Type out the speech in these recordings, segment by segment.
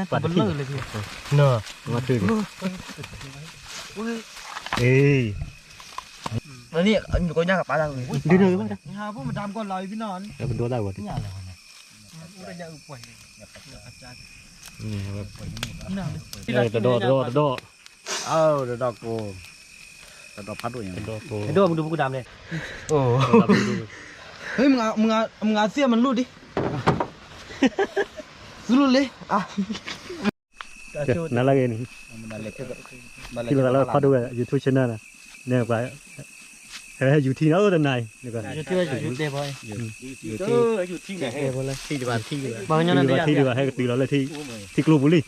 นะตัวเบลเลอร์เลยพี่เนอะมาถึงเว้ยเอ้ยแล้วนี่อยู่ก็ยากกับปลาดังเลยดูหน่อยมั้ยนี่ฮะพวกมันดำก่อนเราพี่นอนแล้วเป็นตัวได้หมดนี่อะไรวะเนี่ยอู้เป็นยาอึป่วยอาจารย์นี่ครับพี่นอนเออตะโดตะโดตะโดเอ้าเดี๋ยวดอกโกแต่ดอกพัดด้วยยังตะโดโตไอ้โดมึงดูพวกกูดำเลยโอ้เฮ้ยมึงเอามึงเอามึงเอาเสี้ยมันรูดดิ ซื้อรูดเลยอะนั่นละกันมันเล็กที่เราเราพอดูยูทูบช anel นะเนี่ยไปเฮ้ยอยู่ที่นั่นแต่ไหนนี่ก็อยู่ที่ว่าอยู่เต้พอยอยู่ที่เอออยู่ที่ไหนเต้พอยเลยที่ดีกว่าที่เลยบางที่อย่างนั้นดีได้กว่าที่ดีกว่าให้ตีเราเลยที่ที่กลุ่มบุรี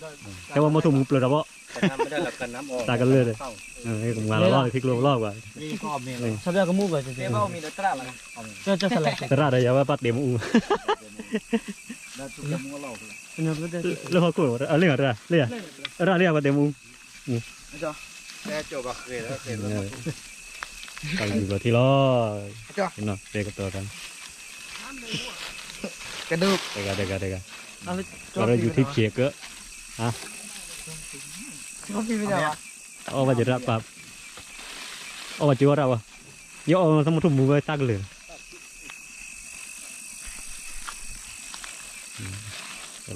แต่ว่ามาถูกมือเปลือกเพราะไม่ได้รับกันน้ำออกตากันเลยเลยเออให้ผมมาแล้วรอบที่กลุ่มรอบกว่านี่ก็มีเลยชอบยากระมูกเลยจริงเต้ามีแต่ตราละๆจะจะสลัดแต่ราได้ยาว่าปัดเดมอูได้ทุกอย่างมัน เราเลยเนี่ยก็จะแล้วเขาคุยว่าเรองอะไรเรื่องอะไรเรื่องปัดเดมอูแค่จบบักเกลือเสร็จเอแล้วอตั้งอยู่กับที่รอเนาะเด็กกับตัวกันกระดูกเด็กกันเด็กกันเด็กกันเอาไปเราอยู่ที่เขียกก็เขาพี่ไม่ได้วะเอามาจะรับปับเอามาจีวเราอะเยอะเอาสมุทรมือไว้ตักเลย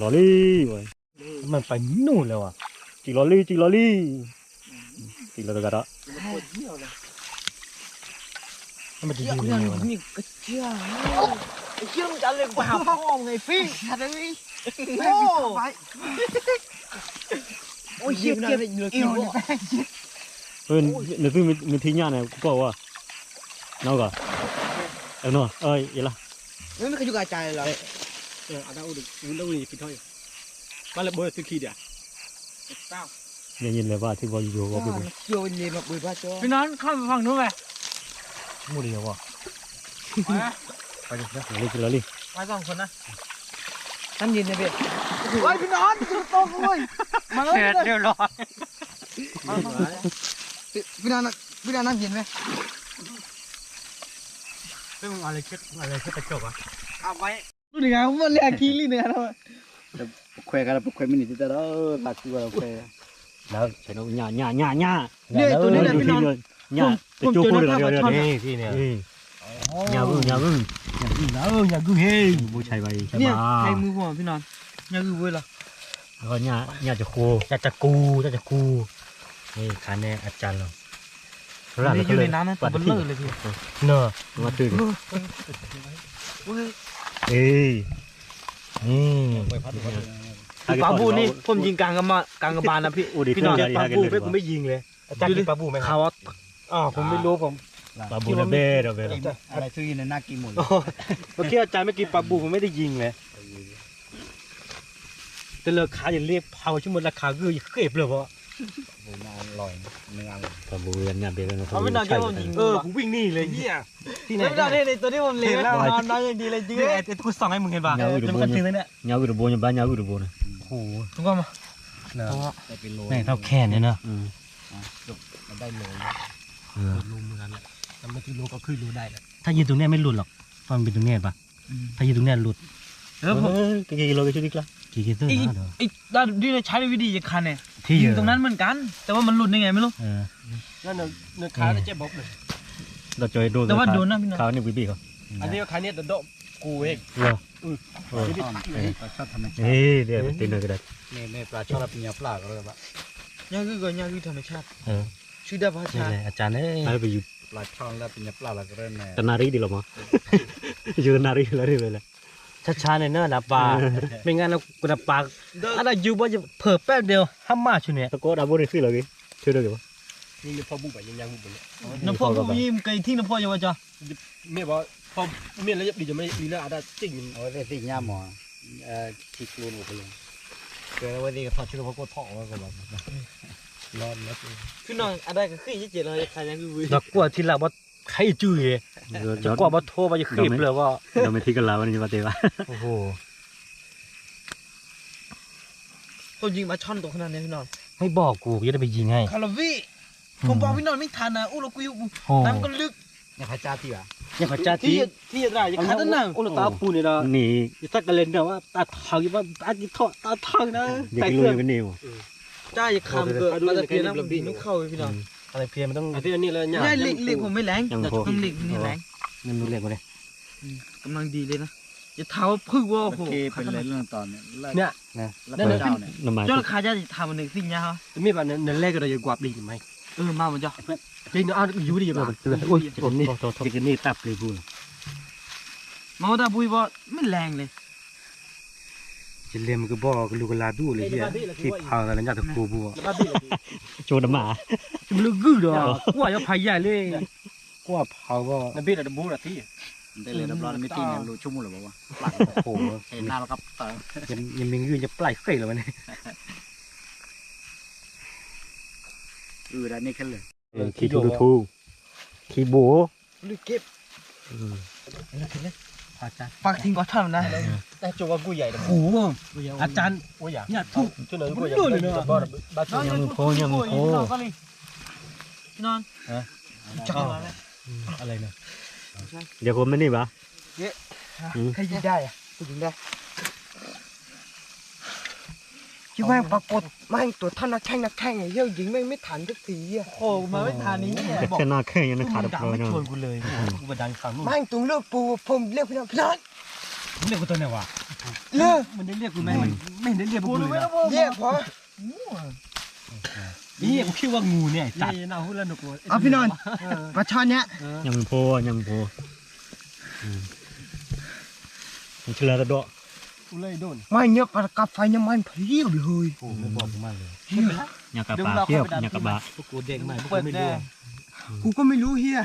ลอรี่เว้ยมันไปนู่นแล้วอะจีลอรี่จีลอรี่จีลอรี่กันละมันจะเชี่ยืยนเนี่ยังไงวะนี่กระเชี่ยไอ้เชี่ยมันจะเลยกว่าพ่อไงพี่ชัดเลยโอ้โอ้ยเชี่ยเก็บเอวเนี่ยเฮ้ยนึกถึงมีที่ย่าเนี่ยกูบอกว่าน้องก็เออเนาะเอ้ยยี่ละไม่ไม่เคยอยู่กับใจเลยเออ ada udah udah udah fit hoy balik boleh tu kiri dia ยังยินเลยว่าที่ว่าอยู่ว่าเป็นเชี่ยวเย็นแบบบุยบ้าจ้อพี่น้องข้ามไปฝั่งนู้นไปมูดีวะนี่จีลอรี่ไปสองคนนะน้ำเย็นนะเบ๊โอ้ยพี่นอนจะโตเลยมาเลยเสร็จเรียบร้อยพี่นอนพี่นอนน้ำเย็นไหมเฮ้ยมึงอะไรเช็ดอะไรเช็ดกระจกอะเอาไว้ ดูดิครับมันเรียกคีลีเนี่ยนะแควกันแล้วแควไม่หนีที่แต่เราตักตัวเราแควแล้วใช่น้องหญ้าหญ้าหญ้าหญ้าเนี่ยตัวนี้แหละพี่นอนหญ้าจะจูบพูดเลยเดี๋ยวเดี๋ยวนี่พี่เนี่ยหญ้าบึ้งหญ้าบึ้งเอออย่ากูเฮ้ยบูชัยไปใช่เนี่ยใช้มือผมพี่นอนเนี่ยคือเว้ยล่ะแล้วก็หญ้าหญ้าจะโคจะจะกูจะจะกูนี่คันแน่อาจารย์เราอยู่ในน้ำนะตัวเบลเลอร์เลยพี่เนอะมาตื่น เว้ยเอ้ยนี่ปลาบูนี่ผมยิงกลางกระมากลางกระบาลนะพี่โอ้ดิพี่พี่น้น้อองงปลากันบูเลยเพ่ผมไม่ยิงเลยอาจารย์กินปลาบูไหมคขารับวอ๋อผมไม่รู้ผมปลาบูนะเบ้เด้อเบ้อะไรซื้อในหน้ากินหมดเมื่อกี้อาจารย์ไม่กินปลาบูผมไม่ได้ยิงเลยแต่ราคาอย่าเรียกเผาชั่วโมงราคาคือเก็บเลยเพ ราะบูน่าอร่อยเนื้อปลาบูกันเนี่ยเบ้กันนะเอาไม่นอนแค่ผมยิงเออผมวิ่งหนี่เลยเฮียที่ไหนไม่นอนในตัวที่ผมเลี้ยงนอนนอนอย่างดีเลยจริงไอ้ไอ้กูส่องให้มึงเห็นป่ะเงาอยู่จะบมันนถึงแล้วเนี่ยเงาอยู่บนยังบ้านเงาอยู่บนโอ้โหถูกป่ะมาได้เป็นโลแม่งเท่าแค่เนี่ยเนอะอืมมันได้โลเออรูเหมือนกันแหละแต่ไม่ที่รู้ก็คือรู้ได้แหละถ้ายืนตรงเนี้ยไม่หลุดหรอกตอนเป็นตรงเนี้ยป่ะถ้ายืนตรงเนี้ยหลุดเออผมกี่กิโลกี่ชุดดิกละ กี่กิโลอีนะเดี๋ยวอีด้านที่ใช้วิธีจะคันเนี่ยที่ยิงตรงนั้นเหมือนกัน แต่ว่ามันหลุดได้ไงไม่รู้ เออ นั่นเนื้อขาเจ็บบอกเลย เราจอยโดนแต่ว่าโดนนะพี่น้องขาวนี่บีบีเขาอันนี้ขาเนี้ยเดดกูเองเหรอปลาชอบทำไมเฮ้ยเดี๋ยวตีนเลยก็ได้เนี่ยเนี่ยปลาชอบรับปิญญาปลาก็เลยปะยังคือก่อนยังคือธรรมชาติเออชื่อดาบานี่ชาเลยอาจารย์เอ้ยให้ไปอยู่ปลาช่องรับปิญญาปลาเราก็เริ่มแน่ตนารีดีหรอมั้ง อยู่ตนารีแล้วนี่เลย ช้าๆเนี่ยเนอะดับปลาไม่งั้นเรากูดับปลาอะไรอยู่บ่จะเผิ่แป๊บเดียวห้ามมาชุเนี่ยตะโกนอาบุนี่สิเหรอกี้ช่วยด้วยกันนี่พอบุ้งไปยังยังบุ้งไปเนี่ยน้ำพ่อพวกนี้มันไกลที่น้ำพ่อจะว่าจ้ะเมียบอกพอเมียแล้วดีจะไม่ดีแล้วอาจจะจริงเอาได้สิ่งย่าหมอเอ่อที่กลูนหมดเลยเกิดวันนี้ก็ทอดชุดพวกกูท่องแล้วก็แบบร้อนแล้วพี่น้องอะไรก็คือยี่เจ็ดเลยใครยังคือวิดอกกลัวที่เราบ่ใครจื้อเลยจะกลัวบ่โทรบ่จะขึ้นเลยว่าเราไม่ทิ้งกันแล้ววันนี้มาเตะวะโอ้โหผมยิงมาช่อนตัวขนาดนี้พี่น้องไม่บอกกูจะได้ไปยิงให้คาราวีผมบอกพี่น้องไม่ทันนะอู้เรากูอยู่โอ้น้ำก็ลึกเนี่ยพระเจ้าที่วะยังขอจ้าที่ที่ที่จะได้จะขัดนั่นโอ้ตาปูนี่นะนี่อีสักกะเลนเด้อว่าตาทองยี่ว่าตาจิทอตาทองนะอยากกินลุยกันนิวจ้าอย่าคำเกิดมาตะเพียนนะผมไม่เข้าพี่น้อง อะไรเพียมันต้องที่อันนี้เลยเนี่ยใช่เล็กเล็กผมไม่แรงยังพอ ต้องเล็กนี่แรงเงินดูเล็กกว่าเลยกำลังดีเลยนะอย่าเท้าพึ่งว่าโอโอ้โหเคเป็นเรื่องตอนเนี่ยเนี่ยแล้วเจ้าเนี่ยน้ำมันจนขาจะทำมันหนึ่งสิ่งเนี้ยฮะมีแบบนั้นเล่ก็จะกวาดดีไหมเออมามันจะจริงเนาะอยู่ดีแบบโอ้ยผมนี่จะกินนี่ตับเลยพูดมาตาบุยว่าไม่แรงเลย จะเลี้ยมก็บอกลูกลาดูเลยเฮียที่พากันแล้วจะกูบัวโจดมามันลึกกึ่งดอกกว่าจะพายใหญ่เลยกว่าเผาก็นั่นพี่เราบูระที่ได้เลยรับรองไม่ตีเนี่ยรู้ชั่วโมงหรือเปล่าวะโอ้โหเห็นหน้าแล้วครับเตอยังยังมีเงินจะปลายเคยเลยวันนี้เออได้นี่ขึ้นเลยขี้ทูทูขี้โบหรือเก็บ อาจารย์ฝากทิ้งก่อนเท่านั้นนะแต่จว่ากูใหญ่โอ้โหอาจารย์กูใหญ่เนี่ยทุกช่วยหน่อยกูใหญ่บ้าบ้าช่วยยังโพยังโพพี่นอนจักรวาลอะไรเนี่ยเดี๋ยวคนไม่นี่ปะใครยิงได้อะกูยิงได้ คิดว่าปรากฏแม่งตัวท่านนักแข่งนักแข่งไอ้เหี้ยยิงแม่งไม่ทันสักทีอะโอ้มาไม่ทันนี้แค่หน้าแข้งยังขาดด่าเลยไม่เนาะชวนกูเลยกูมาดังฟังนู่นแม่งตรงเลือกปูผมเรียกพี่นอนพี่นอนเรียกกูตัวไหนวะเลือกมันได้เรียกกูไหมมันไม่ได้เรียกกูเลยนะเรียกพอนี่กูคิดว่างูเนี่ยจัดนี่น่าพูดแล้วหนูกูเอาพี่นอนมาช้อนเนี้ยยังโพยังโพมันเชื่อระดกู เลยโดนไม่เนี้ยปากกับไฟเนี่ยมันเพี้ยวเลยโอ้ไม่บอกกูมากเลยอยากกับปลาเทียบอยากกับบะพวกกูเด็กใหม่พวกกูไม่รู้กูก็ไม่รู้เฮีย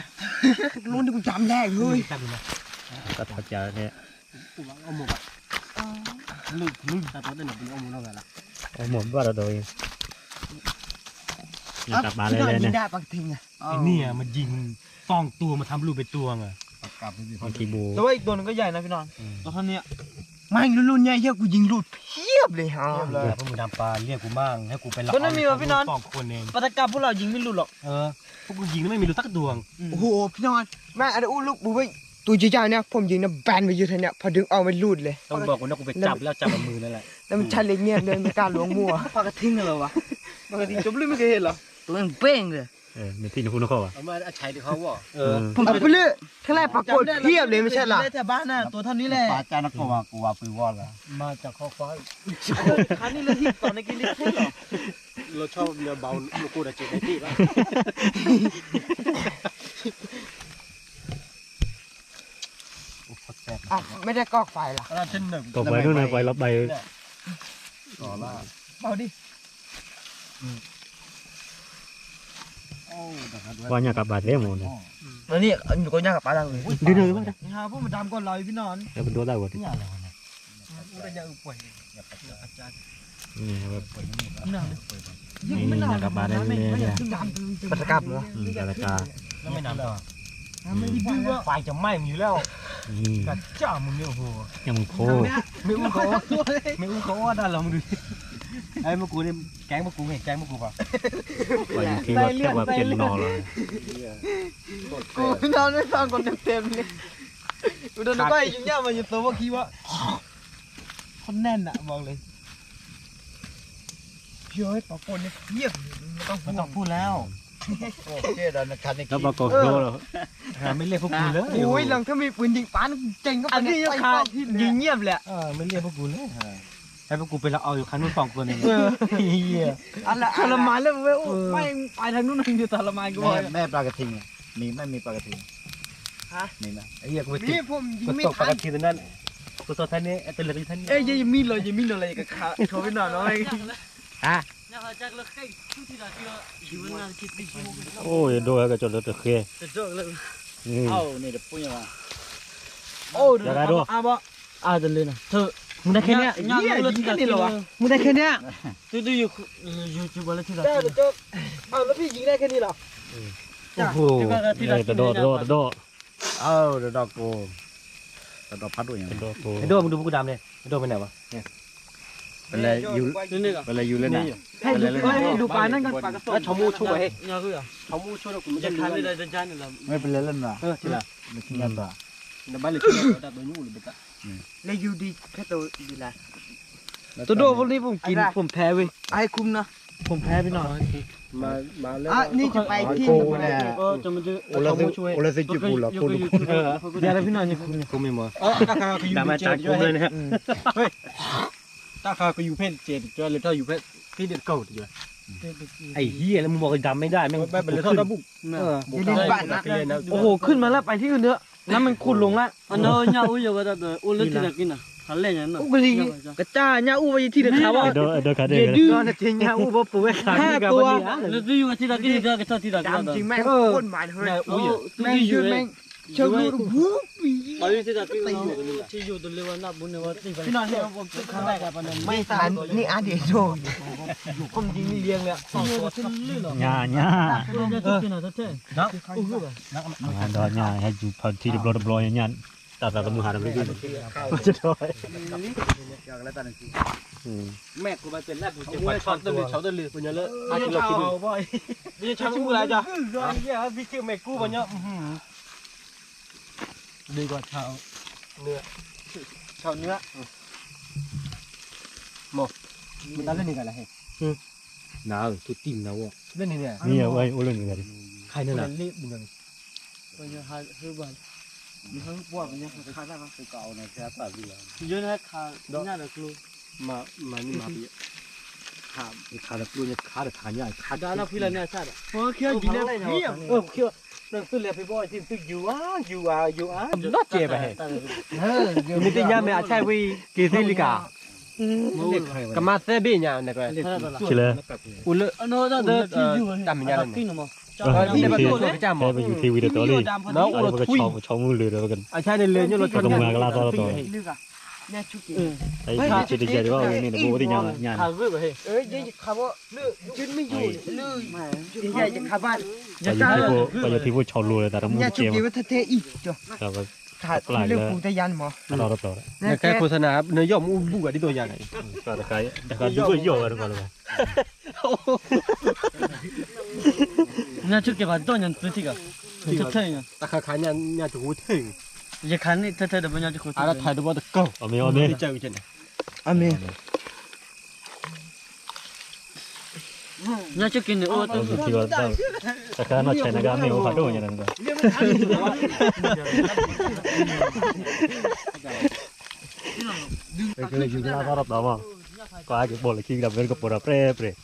รู้นี่กูจำแรกเลยจับกูนะก็ทักยาเนี่ยกูว่าเอาหมกอะลึกลึกแต่ตอนนั้นหนูเอาหมกแล้วไงล่ะเอาหมดว่าเราโดยอยากกับปลาเลยพี่นอนเลยยิเนี่งยได้ปากทิ้งอะไอ้เนี่ยมันยิงฟองตัวมาทำรูปเป็นตัวไงกลับไปสิขี้โบแต่ว่าอีกตัวนึงก็ใหญ่นะพี่นอนตัวเท่านี้ แม่งรุ่นๆเนี่ยเฮียกูยิงรูดเพียบเลยฮะ เรียกพวกมึงดำปลาเรียกกูมั่งให้กูไปรับก็นั่นมีวะพี่นอนสองคนเองปฏิกรรมพวกเรายิงไม่หลุดหรอกเออพวกกูยิงแล้วไม่มีรูสักดวงโอ้โหพี่นอนแม่อันอู้ลูกบูไว้ตัวใหญ่ๆเนี่ยผมยิงนะแบนไปอยู่เท่านี้พอดึงเอาไม่รูดเลย ต้องบอกกูนะกูไปจับแล้วจับกับมือนั่นแหละแล้วมันชันเล็กเนี่ยเดินไม่กล้าล้วงมั่วปากกระทิ้งเหรอวะปากกระทิ้งจบเลยไม่เคยเห็นหรอตัวมันเป้งเลย เออในที่นี่คุณเขาอะเอามาใช้ที่เขาว่าเออผมเอาไปเรื่อยข้างแรกปรากฏเพียบเลยไม่ใช่หรอแถวบ้านน่ะตัวเท่านี้แหละปลาจานักกูว่ากูว่าปืนวอดละมาจากข้อฟ้าคันนี้เลยที่ตอนนี้กินนี่ใช่หรอเราชอบเรือเบาลูกกูจะเจ็บในที่ป่ะอะไม่ได้กอกไฟหรอเราเช่นหนึ่งตกไปนู่นนะไปรับใบต่อละเบาดิ ว่าอยากกับบาดเล่หมดเลยแล้วนี่อยู่ก็ย่างกับปลาดังเลยดื้อๆบ้างนี่ฮะพวกมันดำก่อนเราพี่นอนแล้วเป็นตัวได้หมดเนี่ยอะไรวะเนี่ยเป็นอย่างป่วยอาจารย์นี่แบบนี่นะนี่อยากกับบาดได้เลยเนี่ยปฏิกรรมเหรออืมแต่ละกาแล้วไม่นำต่อไม่ดีว่าไฟจะไหม้มึงอยู่แล้วอืมกัดจ้ามึงเนี่ยโอ้โหยังโพไม่อุ้มเขาไม่อุ้มเขาว่าได้หรอมึงดู ไอ้เมื่อกูเนี่ยแก๊งเมื่อกูไม่แก๊งเมื่อกูป่ะว่ายังคิดว่าแค่ว่าเป็นนอเลยกูพี่นอนไม่ฟังคนเต็มๆเลยกูโดนก้อยยุ่งยากมาอยู่ตัวเมื่อกี้ว่าคนแน่นอะบอกเลยพี่เอ้ยปากคนเนี่ยเพียบไม่ต้องมันต้องพูดแล้วโอเคดันคันนี้แล้วปรากฏโตแล้วไม่เรียกพวกกูเลยโอ้ยหลังถ้ามีปืนยิงป้านเจ๋งก็ไปเนี่ยยิงเงียบแหละเออไม่เรียกพวกกูเลย ให้พวกกูไปละเอาอยู่คันนู้นสองคนเองเออเฮียอะไรทรมานแล้วเว้ยไม่ไปทางนู้นทางนี้ทรมานกูแม่เลย แม่ปลากระทิงมีไม่มีปลากระทิงฮะ มีไหมไอ้เหี้ยกูไปตินี่ดผมยิงกูไม่ตกปทักนติตรงนั้นกูตัวท่านนี้ไอ้ตัวเล็กท่านนี้เอ้ยยังมีเลยยังมีเลยกับขาโทรไปหน่อยน้อย โอ้ยโดยก็จนรถตะเคนี่เอ้านี่เดี๋ยวปุ้ยมาโอ้อะบ่อะเดินเลยนะเธอ มึงได้แค่เนี้ยยิงแค่นี้เหรอวะมึงได้แค่เนี้ยดูดูอยู่อยู่ที่บนแล้วที่เราได้เดี๋ยวจบเอาแล้วพี่ยิงได้แค่นี้เหรอโอ้โหเลยกระโดดกระโดดกระโดดเอ้าเดี๋ยวดอกกูเดี๋ยวดอกพัดด้วยอย่างกระโดดโตไอ้โดมึงดูพวกกูดำเลยไอ้โดไปไหนวะเนี่ยเป็นไรอยู่นี่นี่ก็เป็นไรอยู่แล้วนะให้ดูเอ้ยดูปลานั่นกันปลากระสแล้วชมูช่วยเฮ้ยเนี่ยคือชมูช่วยเราคุณไม่จะใช่ทานทำได้ได้ได้จานนี่ล่ะไม่เป็นไรแล้วนะเออทีละไม่ทิ้งกันต่อเดี๋ยวบ้านเลยช่วยเราตัวนู้นเลยเบ็ด เลยอยู่ดีแค่ตัวดีละ ตัวโดพวกนี้ผมกินผมแพ้เว้ยไอ้คุ้มนะผมแพ้ไปหน่อยมามาแล้วอะนี่จะไปที่เออจะมันจะโอลาซิโอลาซิจิปูละปูเออเดี๋ยวพี่หน่อยจะคุ้มกูไม่หมดเออตาคาก็อยู่ดามาเจ็จากดกูเลยนะตาคาก็อยู่เพศเจ็ดจ้อยเลยถ้าอยู่เพศที่เด็ดเก่าจ้อยไอ้เหี้ยแล้วมึงบอกดำไม่ได้แม่งไม่เป็นไรเท่าดับบุกเออบุกได้บ้านนะ โอ้โหขึ้นมาแล้วไปที่อื่นเถอะ 那么窟窿啊，那伢乌有个那个乌了提的给呢，好累人呢。乌个哩，个大伢乌也提的卡哇。都都卡的。也丢那天伢乌不不会卡的个不哩。那只有提的给你个个提的。当今买个滚买回来，乌有，只有买。 เดอคาเดเดือดอดื้อเนี่ยเทียนเนี่ยอู้บ่ปุ๋ยห้าตัวเลือดอยู่ที่ไหนกินก็ก็ที่ไหนกินดำจริงแม่งโคตรหมายเลยอุ้ยแม่งยืดแม่งเชิงดูวูบปีมาอยู่ที่ไหนกินที่อยู่ตัวเลี้ยงนับบุญเนี่ยว่าที่พี่นอนเนี่ยผมข้างใต้กับมันไม่สารนี่อาเดียโจผมจริงนี่เลี้ยงเลยสองตัวญาญาจะกินอะไรเท่งานดอญาให้อยู่พอที่บลอบลอยญาตาตาตมือหาดไม่กินจะถอยแม่กูมาเป็นแรกกูจะไปช็อตตัวเลยช็อตตัวเลยเป็นยังเลยอาชีพเราคิดดูนี่ช้างชูอะไรจ้ะเหี้ยพี่คือแม่กูบ่เนี่ย ดีกว่าชาวชาวเนื้อมันตั้งเล่นนี่กันละเฮ้หนาวทุกติ่มนะวะเล่นนี่เนี่ยนี่เอาไว้โอ้เรื่องนึงกันใครนั่นน่ะรีบมึงๆเป็นยังไงคือบ้านมีทั้งพวกเนี่ยขาได้ปะเก่านะแค่ป่าพี่ละยืนให้ขาเนี่ยเด็กลูกมามานี่มาพี่ขาขาตะปูเนี่ยขาตะขาใหญ่ขาดาราพี่ละเนี่ยใช่ไหมโอ้เคี้ยวกินได้เพี้ยเออคือนั่น คือเลยพี่บอยที่ตึกอยู่อ่ะอยู่อ่ะอยู่อ่ะน่าเจ็บไปเฮ้ เออ มีแต่ยามไม่อาใช่วิกีซิลิกา กมาเซบีเนี่ยนะก็ ชิเลย อุล อันนั้นเด็กที่อยู่กินมั้ง เอออยู่ที่ไปอยู่ทีวีเดตอรี่ น้องอุ อะไร ล ก็ ทุย ชอบชอบมือเลยเดียวกัน อาใช่ใน เรือเนี่ยรถชนลึกอะเนี่ยชุกิไอ้ที่จะเจอว่านี่นะโบที่ญาญาขาเว้ยเฮ้ยเอ้ยยังจะขับว่าลึกจุดไม่อยู่ลึกไม่ใหญ่จะขับบ้านไปอยู่ที่พวกไปอยู่ที่พวกชาวลูเลยแต่ละมืเนี่อยชุเจียวกิว่าเทอีกจ้ะครับขาดเรื่องปูตะยันหมอเราเราต่อเนี่ยแค่โฆษณาเนื้อย่อมอุบุกอะที่ตัวใหญ่ก็ตะไคร้แต่ก็ดูก็ย่อกันก่อนเลยเนี่ยชุดเก็บตัวเนี่ยตัวที่ก็เท่ๆเนี่ยตาขาขาเนี่ยเนี่ยจะหูถึ งจะขันนี่เท่ๆเดี๋ยวมันจะคุยอะไรถ่ายดูว่าตะเก่าเอาไม่เอาเนี่ยที่เจอกันอเมเนี่ยชุดกินเนี่ยโอ้ตัวที่ว่าตะไคร้น่าใช้ในการไม่เอาขาดด้วยอย่างนั้นก็ก็เลยอยู่ที่เราเราต่อมาก็อาจจะบอกเลยคิดแบบเป็นก็ปวดเปรย์เปรย์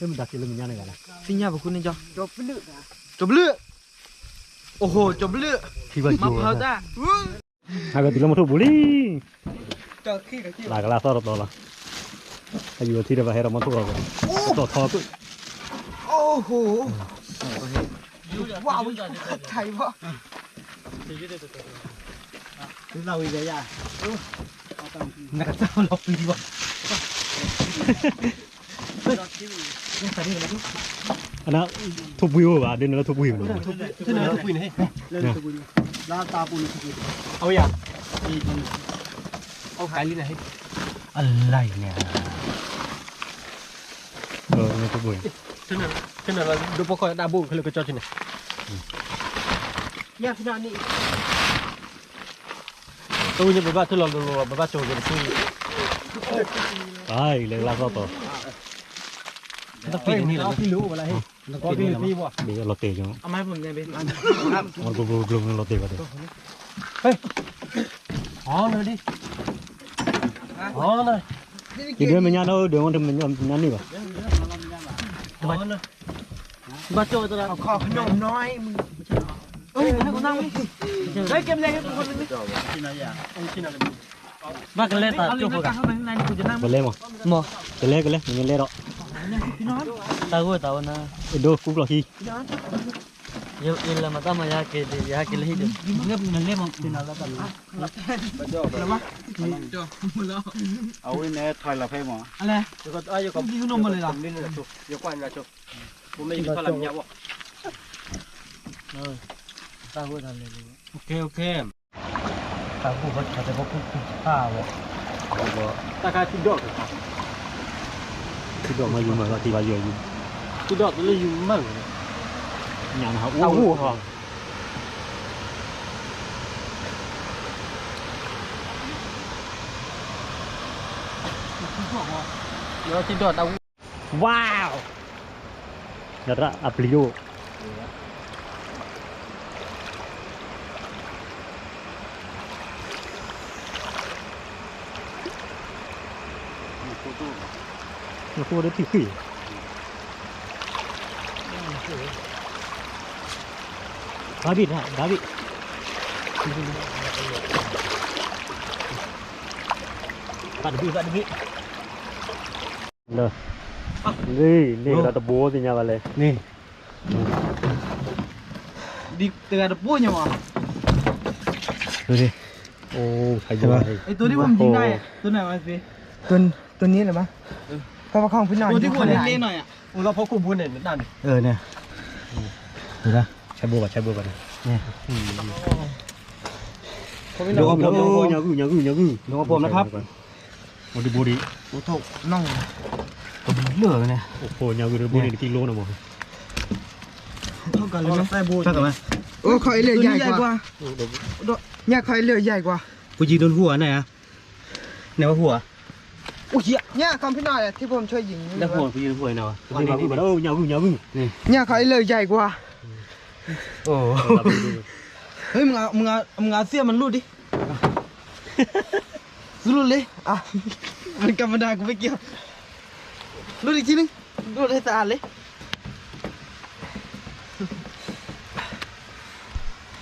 เฮ้ยมันดักกินเลยมันยังไงกันนะสิญญาบอกคุณนี่จ้ะจบลึกจบลึกโอ้โหจบลึกคิดว่าอมายู่เผาจ้าหากติดลมทุบบุรีจอขี้กับขี้หลากลาซอรต่อละอายุที่เดียวให้เรามาทุกเราต่อทอก็โอ้โหว้าวไทยวะเราอีกเลยอะนักเจ้าเราปีวะ อันนั้นทุบวิวอะเดินแล้วทุบวิวเลยที่ไหนคุยนี่เล่นตัวบุญลาตาบุญเอาอย่างเอาขายลิ้นไหนอะไรเนี่ยเออไม่ทุบวิวที่ไหนที่ไหนเราดูพวกเขาดาบุเขาเลยก็จอดที่ไหนเนี่ยพี่นานี่ตู้นี้แบบว่าที่เราเราแบบว่าโจกันตู้ตายเลยลาซอต่อ ต้องปีนี้แหละพี่รู้อะไรให้แล้วก็พี่พี่ว่าเดี๋ยวเราเตะจังเอาไม้ผมเนี่ยเป็นมันกลุ่มกลุ่มเราเตะกันเลยอ๋อเลยดิอ๋อเลยทีเดียวมันยันเอาเดี๋ยวมันทำมันยันยันนี่ป่ะอ๋อเลยบ้าโจ้ตัวละเอาขอขนมน้อยมึงเอ้ยให้กูนั่งไหมเฮ้ยเก็บเลยให้กูคนนึงบ้ากันเล่นตาเอาลิ้โจ้นพวกกักันนเข้าไปข้างในกูจะนั่งมันเล่มั้งหมอจะเล่กันเลยมันเล่หรอพี่น้องตากูตาวันนะไอ้ดูกุ๊กหรอ ที่พี่น้องเยอะอินละมาตั้งมายาเกดียาเกลีฮิดเงียบมันเล่มองเป็นอะไรกันแล้ววะจอมึงแล้วเอาไว้ในถอยละเพ่หม ออะไรเดี๋ยวก็อายุกับกินขนมมาเลยเหรอลิ้นนะชูเดี๋ยวกวนนะชูผมไม่กินข้าวหลามยาวะตากูทำเลยโอเคโอเคตาผู้ก็เขาจะบอกคุณข้าวเลยตาคาที่ดอกที่ดอกมาอยู่มาก็ที่ว่าอยู่อยู่ที่ดอกเลยอยู่มั่งหยังนะครับเอาหูหอเดี๋ยวที่โดดเอาว้าวแล้วก็อัปลิโย nó không có đến thì khỉ đá vịt hả đá vịt bạn vịt bạn vịt rồi đi đi là tập bố gì nhà vào đây นี่ดิเตือนปุ้ยยังวะดูดิ ô thấy chưa đây ไอตัวที่ผมยิงได้อะตัวไหนวะพี่ตัวตัวนี้เหรอปะ ก็ว่าของพี่หน่อยตัวที่หัวเล่นๆหน่อยอะเราพอคุมบุญเนี่ยนั่นเออเนี่ยดูนะใช้บัวก่อนใช้บัวก่อนเนี่ย Được không? Ô, nhà gửi, nhà gửi, nhà gửi. Đúng không, Bồm nó thấp. Một đi bố đi. โอ้โถน่องตัวเหลือเนี่ย Ồ, nhà gửi bố đi kilo nào mà. เท่ากันเลยไหมใช้บัวใช่ไหมโอ้คอยเลือใหญ่กว่า Ồ, đâu- เนี่ยคอยเลือใหญ่กว่ากูยิงโดนหัวไหนอะไหนว่าหัว อุ้ยเนี่ยของพี่หน่อยอะที่ผมช่วยยิงแล้วหัวกูยิงหัวไหนวะ Đi vào gửi vào đâu, nhà gửi, nhà gửi. เนี่ยคอยเลือใหญ่กว่าโอ้ Là gửi, gửi. เฮ้ยมึงเอามึงเอามึงเอาเสี้ยมันรูดดิรูดเลยอะมันกรรมดากูไม่เกี่ยวรูดอีกทีนึงรูดให้สะอาดเลย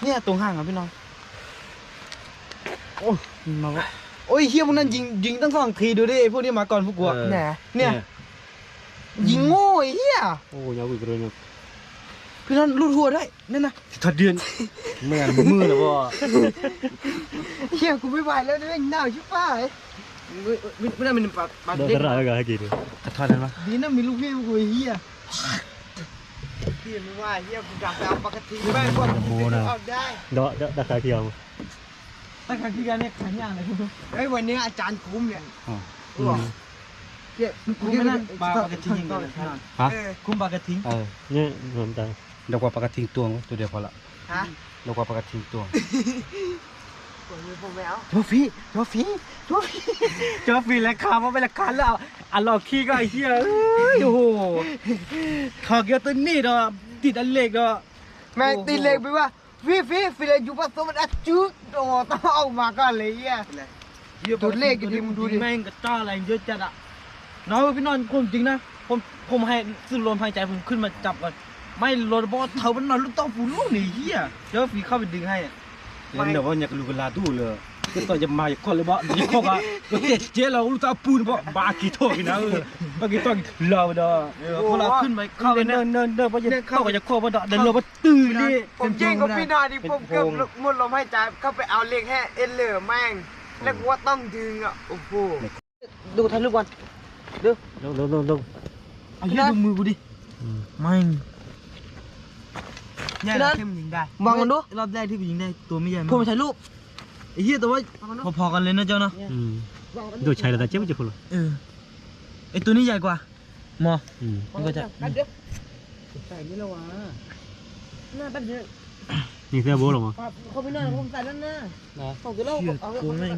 เนี่ยตรงห่างอะพี่น้องโอ้ยมาก็ โอ้ยเฮียพวกนั้นยิงยิงตั้งสองทีดูดิไอ้พวกนี้มาก่อนพวกกูอะแหนเนี่ยยิงโง่ไอ้เฮีย Ồ, nhà gửi rồi nhà. พี่น้องรูดหัวได้นั่นนะถัดเดือนแม่มือเลยว่าเฮียกูไม่ไหวแล้วเนี่ยหนาวชิบหายไม่ไม่ได้เป็นปากปาก Đó, เด็ก cái rạ cái gì đấy. ถัดทอดนั้นปะดีนะมีลูกพี่กูไอ้เฮียเฮียไม่ว่าเฮียกูดับดาวปกติไม่พวกกูออกได้ Đó, đó, đã khai thiêu mà. ตั้งแต่ที่การเนี่ยขันอย่างเลยกูเฮ้ยวันนี้อาจารย์คุ้มเนี่ย Ừ. เนี่ยกูไม่นั่งปลากระทิงกันเลยฮะเออคุ้มปลากระทิงเออ Nhé, ngầm ta. เดี๋ยวกว่าปลากระทิงตวงตัวเดียวพอละฮะเดี๋ยวกว่าปลากระทิงตวงกดมือผมแล้วโทฟี่โทฟี่โทฟี่เจอฟีแล้วคามาไปละคันแล้วอะหลอกขี้ก็ไอ้เหี้ยเอ้ยโอ้โหขอเกี่ยวตัวนี้เนาะติดอันเล็กเนาะแม่งตีเล็กไปว่า พี่พี่ฟิเลอยู่ผสมมันอัดจุดโตต้องเอามาก่อนเลยเฮียตัวเลขอยู่ดิมึงดูดิแม่งกระจ้าอะไรเยอะจัดอะน้องพี่นอนคนจริงนะผมผมให้สื่อลมหายใจผมขึ้นมาจับก่อนไม่รถบอสเธอมันนอนลูกต้องฟูลูกหนีเฮียเดี๋ยวฝีเข้าไปดึงให้อะเดี๋ยวเดี๋ยวว่าอยากรู้เวลาดูเลย ก็ต่อจะมาอย่างคนเลยบ่ยี่ข้อก็ก็เจ็ดเจ๊เราลูกตาปูนบ่บากี่โทกินนะเออบากี่ตัวเราเด้อเออพอเราขึ้นไปเข้าเข้าไปไปเนิเนินนเนินเนินว่าจะเข้าก็จะข้อบ่ดอกเดินเราบ่ตื่นนี่ผมเจ๊งกับพี่นอนดิผมเกือบหมดลมหายใจเข้าไปเอาเล็กให้เอ็นเหลือแม่งแล้วกูว่าต้องดึงอะโอ้โหดูถ่ายรูปก่อน Đâu, đâu, đâu, đâu. เอาเฮียดูมือกูดิ Ừ. ไม่เนี่ยเราเข้มยิงได้วางกันดูรอบแรกที่กูยิงได้ตัวไม่ใหญ่มากผมถ่ายรูปไอ้ เหี้ยแต่ว่าพอๆกันเลยนะเจ้าเนาะ Ừ. Rồi chạy là ta chết với chưa เออไอ้ตัวนี้ใหญ่กว่าหมอ Ừ. มันก็จะใส่นี่ละวะหน้าแป๊บเดียว Nhìn thấy bố rồi mà. เขาไปนอนผมใส่แล้วนะของตัวเราเชี่ยเอากูแม่ง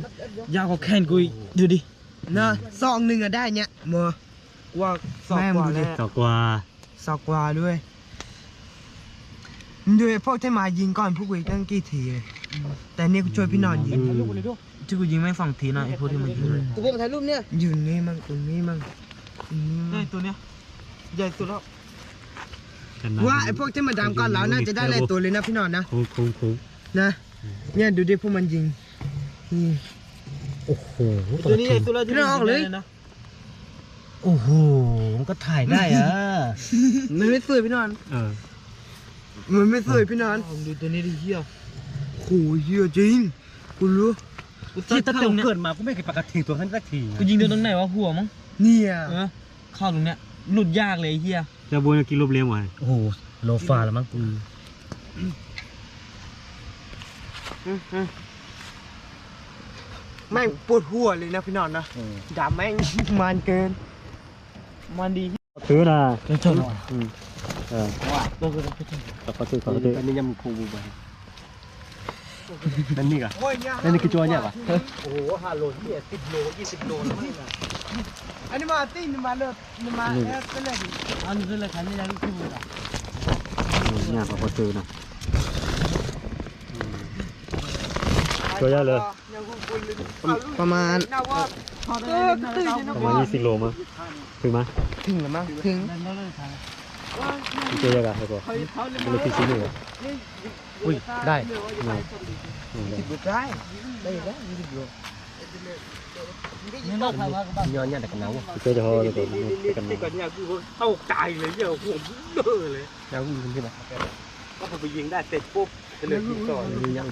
ยาวกว่าแขนกูอีกดูดินะซองหนึ่งอะได้เนี่ยเมื่อกูว่าสอบกว่าแล้ว Chào qua. ซอกกว่าด้วยมึงดูไอ้พวกที่มายิงก่อนพวกกูอีกตั้งกี่ทีเลย แต่นี่กูช่วยพี่นอนยิง Ừ. ที่กูยิงไม่งฝั่งทีนะไอ้พวกที่มันยิงเลยตัวพวกถ่ายรูปเนี่ยอยู่นี่มั่งตรงนี้มั่งตรงนี้ไอ้มั่งตัวเนี้ยใหญ่สุดแล้ว Chân này. ว่าไอ้พวกที่มาดามก่อนเราน่าจะได้หลายตัวเลยนะพี่นอนนะ Không, không, không. นะเนี่ยดูดิพวกมันยิงนี่ Ồ, ตัวนี้ใหญ่สุดแล้วที่พี่น้องออกเลยนะโอ้โหมันก็ถ่ายได้อะมันไม่สวยพี่นอน Ờ. มันไม่สวยพี่นอนเอาดูตัวนี้ดิเหี้ย โหเหี้ยจริงกูรู้กูที่ตัตั้ดงเข้าแต่ตรงเนี้ยเกิดมากูไม่เคยปกติตัวนั้นสักทีกูยิงโดนตรงไหนวะหัวมั้งเนี่ยเออเข้าตรงเนี้ยหลุดยากเลยไอ้เหี้ยจะบนกิโลเบลมไว้โอ้โหโลฟาแล้วมั้งอืมแม่งปวดหัวเลยนะพี่นอนนะด่าแม่งมันเกิน มันดีตื้อนะเดี๋ยวเจอหน่อยอืมเออเราก็ต้องไปเจอขอตื้อขอตื้ออันนี้ยังคงบูไปนั่นนี่กะโอ้ยเนี่ยนั่นนี่คือจัวเนี่ยปะโอ้โหห้าโลที่สิบโลยี่สิบโลแล้วนี่นะอันนี้มาตีนี่มาเลิศนี่มาเอ๊ะเป็นไรดิอันนี้เลยคันนี้ยังขึ้นมาเนี่ยขอตื้อนะตัวยาเลยประมาณประมาณ20โลมั้งถึงมั้ยถึงแล้วมั้งถึง ตัวยากะให้บ่มันเลยที่สิบเลยอุ้ยได้อืมสิบได้ได้แล้วยี่สิบโลนี่นอกทางว่าก็บ้านย้อนเนี่ยแต่กันหนาวตัวจะห่อเลยก่อนกันนี่ก็เนี่ยกูตกใจเลยเนี่ยผมเด้อเลยหนาวยิงใช่ไหมก็ผมไปยิงได้เสร็จปุ๊บก็เลยยิงต่อยิงยัง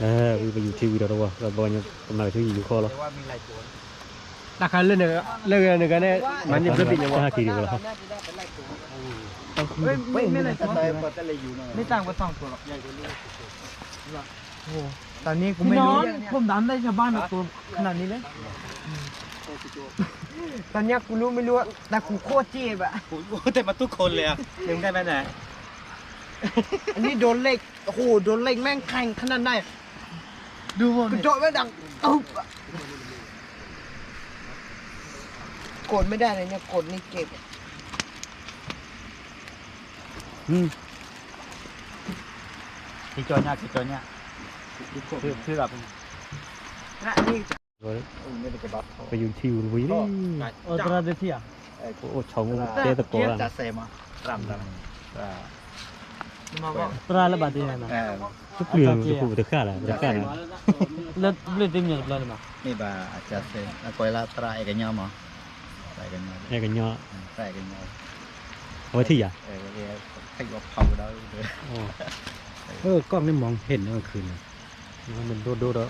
เออไปอยู่ทีวีแล้วว่าเราบอลยังกำลังที่อยู่คอแล้ว ราคาเล่นเนี่ยเล่นเนี่ยกันเนี่ยมันยังไม่ปิดยังวะห้ากี่ดีแล้วเฮ้ยไม่ไม่เลยแต่ต่แต่เลยอยู่นะไม่ต่างกันสองตัวหรอกตอนนี้กูไม่รู้ผมดันได้ชาวบ้านตัวขนาดนี้เลยตอนนี้กูรู้ไม่รู้แต่กูโคตรเจ็บอะกูแต่มาทุกคนเลยอะยังได้ไหมไหนอันนี้โดนเล็กโอ้โหโดนเล็กแม่งแข่งขนาดไหนดูหมดกระโดดไม่ดังตุ๊บอะ กดไม่ได้เลยเนี่ยกดนี่เก็บอืมที่จอเนี่ยที่จอเนี่ยคือคือแบบนะนี่ไม่ได้กระบะไปอยู่ทีวีวิ่งเออตราเดียที่อะโอ้ชงเตะตะโกนจะเซมารำรำอ่ามาบอกตราละบาทเดียวนะเออทุกเรื่องจะพูดจะฆ่าอะไรจะฆ่าอะไรเลิศเลิศเต็มอย่างเลยมานี่บ่าจะเซมแล้วก็ละตราเอกยอมอะใส่ กันยอมไอ้กันเนาะใส่กันยอมเอาไว้ที่อะเออเออให้บอกเผาได้เลยเออกล้องนี่มองเห็นเมื่อคืนมันโดดโดดอะ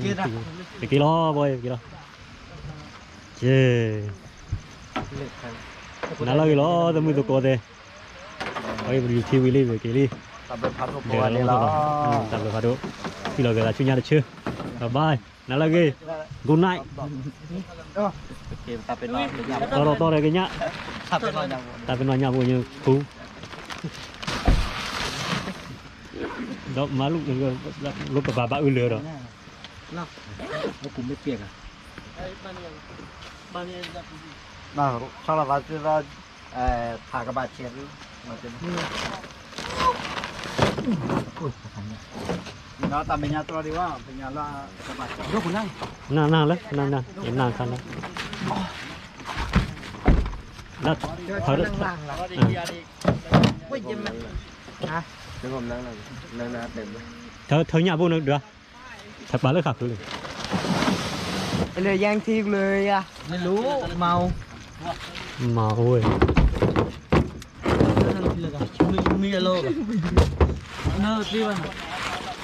เกียร์ไปกี่ล้อบอยกี่ล้อเจ้นั่นเรากี่ล้อแต่มือตะโกนเลยไปอยู่ทีวีเลยไปกี่ลี่ทำเป็นพับตัวเดี๋ยวนี่เราแล้วตามไปพาดูที่เราเกิดชุนยาเชื่อ bye นั่นละกี่ good night เกมทำเป็นนอนยำต่อต่อเลยกันเนี้ย ทำเป็นนอนยำแต่เป็นวันยามวันยังคูดอกมาลูกนึงก็ลูกกับบาบาอื่น เลยหรอแล้วกูไม่เปียกอะบ้านนี้น่าชอบเราจะเราเอ่อถากระบาดเชียร์มาเป็น nó tạm bên nhà tôi đi qua bên nhà là các bạn ยกคนนั่งนานนานแล้วนานนานเห็นนานคันแล้วแล้วเดี๋ยวเขาฉันนั่งล่างแล้วเฮ้ยยังไงนะเดี๋ยวผมนั่งนั่งนั่งนั่งเต็มเลยเธอเธอเนี่ยบุญนึกเด้อถ้าปลาเลิกขับคือเลยเลยแย่งทีเลยอะไม่รู้เมามาโอ้ยมีมีอะไรเนอที่มันนี่เข้ามาเจ๊เออตะกี้แล้วไปแล้วไปแล้วมา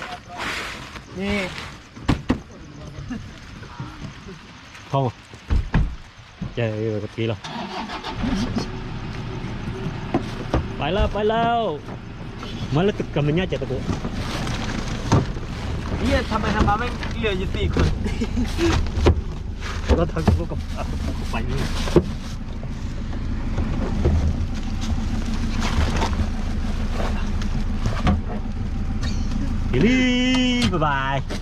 แล้วติดกับมันเนี่ยเจ๊ตะโกเฮียทำไมทำ